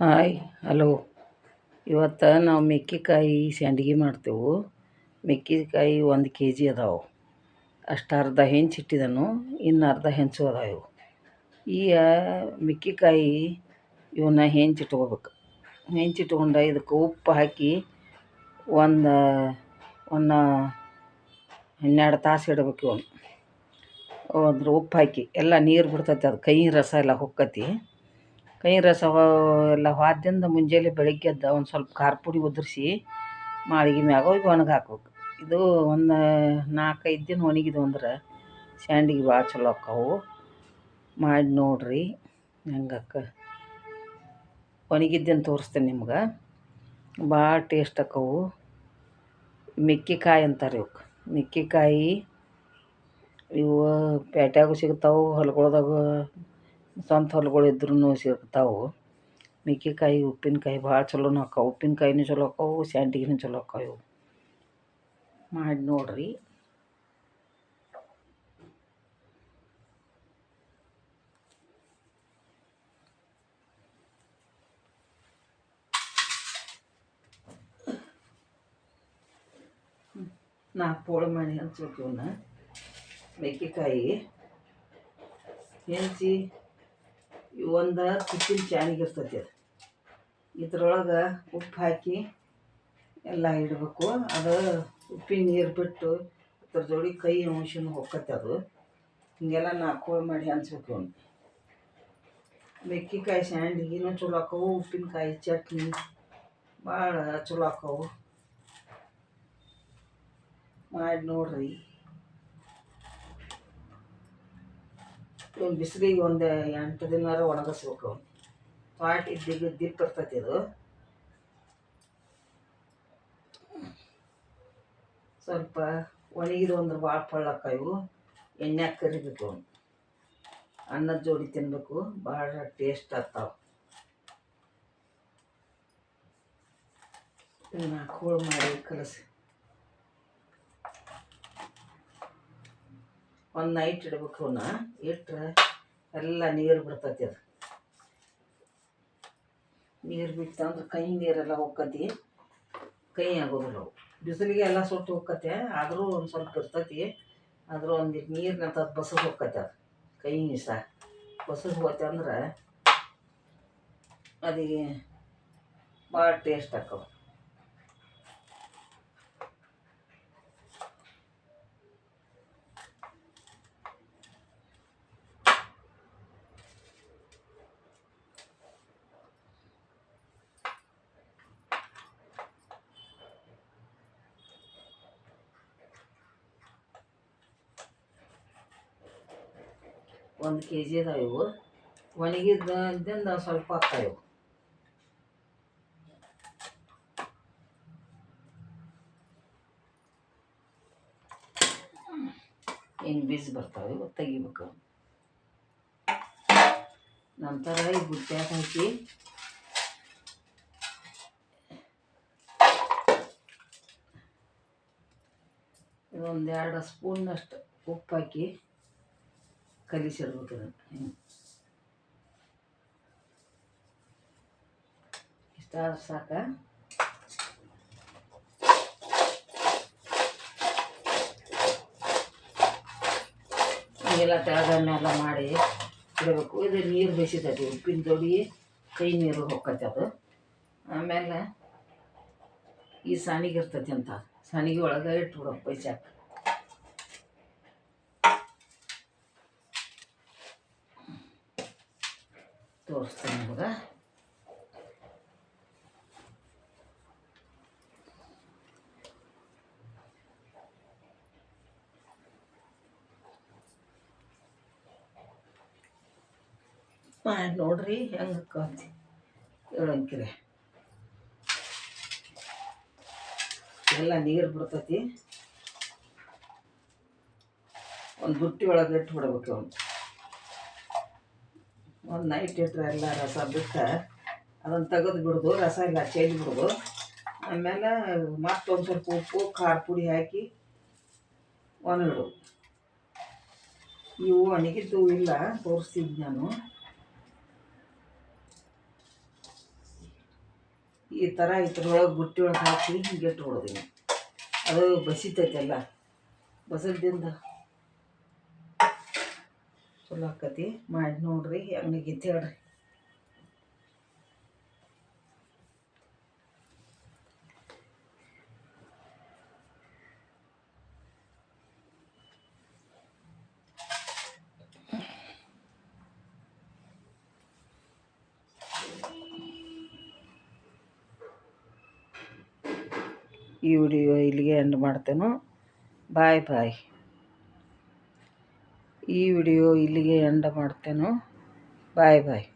Hi, hello. ಇವತ್ತು ನಾವು ಮೆಕ್ಕಿಕಾಯಿ ಸಂಡ್ಗೆ ಮಾಡ್ತೇವೆ. ಮೆಕ್ಕಿಕಾಯಿ ಒಂದು ಕೆ ಜಿ ಅದಾವೆ. ಅಷ್ಟು ಅರ್ಧ ಹೆಂಚಿಟ್ಟಿದನು ಇನ್ನು ಅರ್ಧ ಹೆಂಚು ಅದಾವ ಇವು. ಈಗ ಮೆಕ್ಕೆಕಾಯಿ ಇವನ್ನ ಹೆಂಚಿಟ್ಕೋಬೇಕು ಹೆಂಚಿಟ್ಕೊಂಡು ಇದಕ್ಕೆ ಉಪ್ಪು ಹಾಕಿ ಒಂದು ಒಂದು, ಹನ್ನೆರಡು ತಾಸು ಇಡಬೇಕು ಇವನು. ಅದ್ರ ಉಪ್ಪು ಹಾಕಿ, ಎಲ್ಲ ನೀರು ಬಿಡ್ತೈತೆ ಅದು ಕೈ ರಸ ಎಲ್ಲ ಹೊಕ್ಕತಿ. ಕೈ ರಸ ಎಲ್ಲ ಹಾದ್ಯಂದ ಮುಂಜಾನೆ ಬೆಳಗ್ಗೆ ಎದ್ದ ಒಂದು ಸ್ವಲ್ಪ ಖಾರ ಪುಡಿ ಉದುರಿಸಿ ಮಾಳ್ಗೆ ಮ್ಯಾಗ ಹೋಗಿ ಒಣಗಿ ಹಾಕ್ಬೇಕು. ಇದು ಒಂದು ನಾಲ್ಕೈದು ದಿನ ಒಣಗಿದ್ವು ಅಂದ್ರೆ ಸ್ಯಾಂಡಿಗೆ ಭಾಳ ಚಲೋ ಅಕ್ಕವು. ಮಾಡಿ ನೋಡಿರಿ ಹೆಂಗಕ್ಕ ಒಣಗಿದ್ದೇನು ತೋರಿಸ್ತೇನೆ ನಿಮ್ಗೆ. ಭಾಳ ಟೇಸ್ಟ್ ಅಕ್ಕವು. ಮೆಕ್ಕಿಕಾಯಿ ಅಂತಾರೆ ಇವಕ್ಕೆ ಮೆಕ್ಕೆಕಾಯಿ ಇವು ಪೇಟ್ಯಾಗೂ ಸಿಗ್ತಾವೆ, ಹೊಲ್ಗೊಳ್ದಾಗ ಸ್ವಂತ ಹೊಲ್ಗಳು ಇದ್ರೂ ಸಿಗ್ತಾವೆ ಮೆಕ್ಕೆಕಾಯಿ ಉಪ್ಪಿನಕಾಯಿ ಭಾಳ ಚಲೋನು ಆಕ್ಕವು ಉಪ್ಪಿನಕಾಯಿನೂ ಚಲೋ ಆಕ್ಕವು ಸಂಡ್ಗಿನೂ ಚಲೋ ಆಕ್ಕವು ಇವು ಮಾಡಿ ನೋಡಿರಿ ನಾಲ್ಕು ಪೋಳು ಮಾಡಿ ಹಂಚ್ಬೇಕು ಇವನ್ನ ಮೆಕ್ಕೆಕಾಯಿ ಹೆಂಚಿ ಒಂದು ತುಪ್ಪಿನ ಚಾನಿಗೆ ಇರ್ತೈತಿ ಅದು. ಇದ್ರೊಳಗೆ ಉಪ್ಪು ಹಾಕಿ ಎಲ್ಲ ಇಡಬೇಕು. ಅದು ಉಪ್ಪಿನ ನೀರು ಬಿಟ್ಟು ಅದ್ರ ಜೋಡಿ ಕೈ ಅಂಶನೂ ಹೊಕ್ಕತ್ತೆ ಅದು. ಹಿಂಗೆಲ್ಲ ನಾಲ್ಕು ಮಾಡಿ ಹಂಚ್ಬೇಕು ಅವನು. ಮೆಕ್ಕೆಕಾಯಿ ಸ್ಯಾಂಡ್ಗಿನೂ ಚಲೋ ಹಾಕವು ಉಪ್ಪಿನಕಾಯಿ, ಚಟ್ನಿ ಭಾಳ ಚಲೋ ಹಾಕವು ಮಾಡಿ ನೋಡ್ರಿ. ಇವ್ನು ಬಿಸಿಲಿಗೆ ಒಂದು ಎಂಟು ದಿನಾರ ಒಣಗಿಸ್ಬೇಕು. ಪಾಟ್ ಇದ್ದಿದ್ದು ದಿಪ್ಪ ಇರ್ತೈತಿ ಇದು. ಸ್ವಲ್ಪ ಒಣಗಿದು ಅಂದ್ರೆ ಭಾಳ ಪಳ್ಳಕ್ಕ ಇವು. ಎಣ್ಣೆಗೆ ಕರಿಬೇಕು ಅನ್ನದ ಜೋಡಿ ತಿನ್ನಬೇಕು ಭಾಳ ಟೇಸ್ಟ್ ಆಗ್ತಾವೆ. ಇನ್ನು ಹೋಳು ಮಾಡಿ ಕಲಸಿ. ಒಂದು ನೈಟ್ ಇಡ್ಬೇಕು ಅವನ್ನ ಇಟ್ಟರೆ ಎಲ್ಲ ನೀರು ಬಿಡ್ತತಿ ಅದು. ನೀರು ಬಿಟ್ಟು ಅಂದ್ರೆ ಕೈ ನೀರೆಲ್ಲ ಹೋಗ್ಕತಿ ಕೈ ಆಗೋದಿಲ್ಲ ಅವು. ಬಿಸಿಲಿಗೆ ಎಲ್ಲ ಸುಟ್ಟು ಹೋಗ್ಕತೆ ಆದರೂ ಒಂದು ಸ್ವಲ್ಪ ಇರ್ತತಿ. ಆದರೂ ಒಂದು ನೀರಿನ ತದ್ ಬಸದು ಹೋಗ್ಕತೆ ಅದು. ಕೈ ನೀಸ ಬಸದು ಹೋಗ್ತೆ ಅಂದ್ರೆ ಅದಿಗೆ ಭಾಳ ಟೇಸ್ಟ್ ಆಕ್ಕವು ಒಂದು ಕೆ ಜಿ ಅದಾವೆ. ಇವು ಒಣಗಿದ್ದಿಂದ ಸ್ವಲ್ಪ ಆಗ್ತಾವೆ ಇವು ಹಿಂಗೆ ಬೀಜ ಬರ್ತಾವೆ ಇವು ತೆಗಿಬೇಕು. ನಂತರ ಈ ಬುಟ್ಟ್ಯಾಗ ಹಾಕಿ ಇದೊಂದು ಎರಡು ಸ್ಪೂನ್ನಷ್ಟು ಉಪ್ಪು ಹಾಕಿ ಕಲಿಸಿಡ್ಬೇಕು ಇಷ್ಟ ಇಷ್ಟಾದ್ರೆ ಸಾಕ. ಎಲ್ಲ ಮಾಡಿ ಇಡಬೇಕು. ಇದು ನೀರು ಬೇಸಿತೈತಿ ಉಪ್ಪಿನ ಜೋಡಿ ಕೈ ನೀರು ಹೊಕ್ಕತಿ ಅದು. ಆಮೇಲೆ ಈ ಸಾಣಿಗೆ ಇರ್ತೈತಿ ಅಂತ. ಸಾಣಿಗೆ ಒಳಗೆ ಇಟ್ಬಿಡೋಕೆ ಬೈಸಾಕ ತೋರಿಸ್ತೇನೆ ಕೂಡ ಮಾಡಿ ನೋಡ್ರಿ, ಹೆಂಗೆ ಅಕ್ಕತಿ ಹೇಳಂಕಿರೆ ಎಲ್ಲ ನೀರು ಬಿಡ್ತತಿ ಒಂದು ಬುಟ್ಟಿ ಒಳಗೆ ಇಟ್ಟು ಬಿಡ್ಬೇಕು ಅವ್ನು. ಒಂದು ನೈಟ್ ಇಟ್ಟರೆ ಎಲ್ಲ ರಸ ಬಿಟ್ಟು ಅದನ್ನು ತೆಗೆದು ಬಿಡೋದು, ರಸ ಎಲ್ಲ ಚೇಂಜ್ ಬಿಡೋದು ಆಮೇಲೆ ಮತ್ತೊಂದು ಸ್ವಲ್ಪ ಉಪ್ಪು, ಖಾರ ಪುಡಿ ಹಾಕಿ ಒಣಗಿಡು ಇವು ಒಣಗಿದ್ದು ಇಲ್ಲ ತೋರಿಸಿದ್ದು ನಾನು. ಈ ಥರ ಇದ್ರೊಳಗೆ ಬುಟ್ಟಿ ಒಳಗೆ ಹಾಕಿ ಹಿಂಗೆ ಇಟ್ಬಿಡೋದು ಅದು ಬಸಿತೈತೆಲ್ಲ, ಬಸದಿಂದ. ಚಲೋ ಆಕತಿ ಮಾಡಿ ನೋಡ್ರಿ ಹೆಂಗಾಗೈತಿ ಹೇಳ್ರಿ. ಈ ವಿಡಿಯೋ ಇಲ್ಲಿಗೆ ಎಂಡ್ ಮಾಡ್ತೇನೋ. ಬಾಯ್ ಬಾಯ್ ಈ ವಿಡಿಯೋ ಇಲ್ಲಿಗೆ ಎಂಡ್ ಮಾಡ್ತೇನೆ. ಬಾಯ್ ಬಾಯ್